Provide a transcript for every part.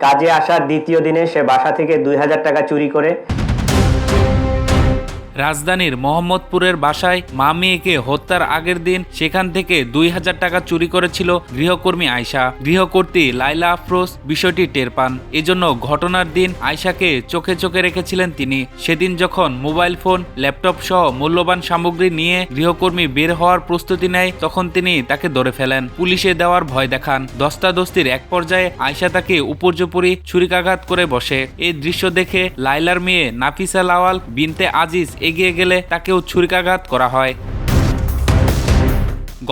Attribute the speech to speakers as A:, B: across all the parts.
A: কাজে আসার দ্বিতীয় দিনে সে বাসা থেকে দুই হাজার টাকা চুরি করে
B: রাজধানীর মোহাম্মদপুরের বাসায় মা মেয়েকে হত্যার আগের দিন সেখান থেকে দুই হাজার টাকা চুরি করেছিল গৃহকর্মী আয়শা। গৃহকর্ত্রী লাইলা আফরোজ বিষয়টি টের পান। এজন্য ঘটনার দিন আয়শাকে চোখে চোখে রেখেছিলেন তিনি। সেদিন যখন মোবাইল ফোন, ল্যাপটপ সহ মূল্যবান সামগ্রী নিয়ে গৃহকর্মী বের হওয়ার প্রস্তুতি নেয়, তখন তিনি তাকে ধরে ফেলেন। পুলিশে দেওয়ার ভয় দেখান। দস্তাদস্তির এক পর্যায়ে আয়শা তাকে উপর্যুপরি ছুরিকাঘাত করে বসে। এই দৃশ্য দেখে লাইলার মেয়ে নাফিসা লাওয়াল, বিনতে আজিজ এগিয়ে গেলে তাকেও ছুরিকাঘাত করা হয়।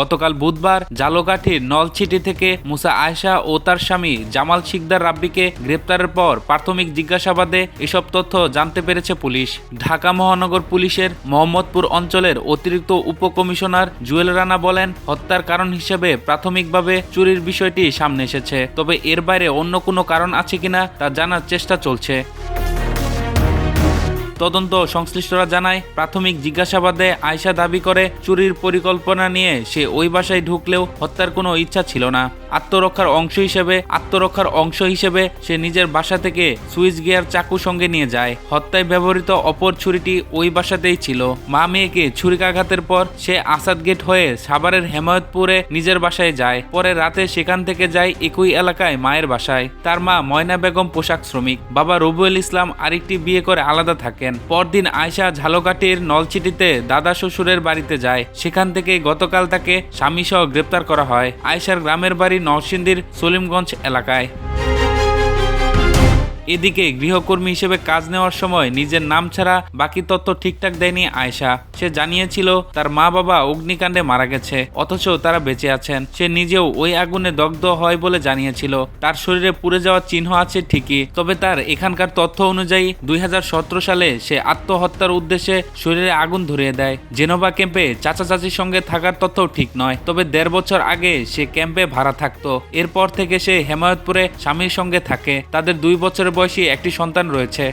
B: গতকাল বুধবার জালোকাঠির নলছিটি থেকে মুসা আয়শা ও তার স্বামী জামাল শিকদার রাব্বিকে গ্রেপ্তারের পর প্রাথমিক জিজ্ঞাসাবাদে এসব তথ্য জানতে পেরেছে পুলিশ। ঢাকা মহানগর পুলিশের মোহাম্মদপুর অঞ্চলের অতিরিক্ত উপকমিশনার জুয়েল রানা বলেন, হত্যার কারণ হিসেবে প্রাথমিকভাবে চুরির বিষয়টি সামনে এসেছে, তবে এর বাইরে অন্য কোনো কারণ আছে কিনা তা জানার চেষ্টা চলছে। তদন্ত সংশ্লিষ্টরা জানায়, প্রাথমিক জিজ্ঞাসাবাদে আয়সা দাবি করে, চুরির পরিকল্পনা নিয়ে সে ওই বাসায় ঢুকলেও হত্যার কোনো ইচ্ছা ছিল না। আত্মরক্ষার অংশ হিসেবে, আত্মরক্ষার অংশ হিসেবে সে নিজের বাসা থেকে সুইচ গিয়ার চাকু সঙ্গে নিয়ে যায়। হত্যায় ব্যবহৃত অপর ছুরিটি ওই বাসাতেই ছিল। মা মেয়েকে ছুরিকাঘাতের পর সে আসাদ গেট হয়ে সাভারের হেমায়তপুরে নিজের বাসায় যায়। পরে রাতে সেখান থেকে যায় একই এলাকায় মায়ের বাসায়। তার মা ময়না বেগম পোশাক শ্রমিক। বাবা রবিউল ইসলাম আরেকটি বিয়ে করে আলাদা থাকেন। পরদিন আয়শা ঝালকাঠির নলচিটিতে দাদা শ্বশুরের বাড়িতে যায়। সেখান থেকে গতকাল তাকে স্বামীসহ গ্রেপ্তার করা হয়। আয়শার গ্রামের বাড়ি নরসিংদীর সলিমগঞ্জ এলাকায়। এদিকে গৃহকর্মী হিসেবে কাজ নেওয়ার সময় নিজের নাম ছাড়া বাকি তথ্য ঠিকঠাক দেয়নি আয়শা। সে জানিয়েছিল, তার মা বাবা অগ্নিকাণ্ডে মারা গেছে, অথচ তারা বেঁচে আছেন। সে নিজেও ওই আগুনে দগ্ধ হয় বলে জানিয়েছিল। তার শরীরে পুড়ে যাওয়ার চিহ্ন আছে ঠিকই, তবে তার এখানকার তথ্য অনুযায়ী দুই হাজার সতেরো সালে সে আত্মহত্যার উদ্দেশ্যে শরীরে আগুন ধরিয়ে দেয়। জেনোভা ক্যাম্পে চাচা চাচির সঙ্গে থাকার তথ্যও ঠিক নয়, তবে দেড় বছর আগে সে ক্যাম্পে ভাড়া থাকতো। এরপর থেকে সে হেমায়তপুরে স্বামীর সঙ্গে থাকে। তাদের দুই বছরের বয়সী একটি সন্তান রয়েছে।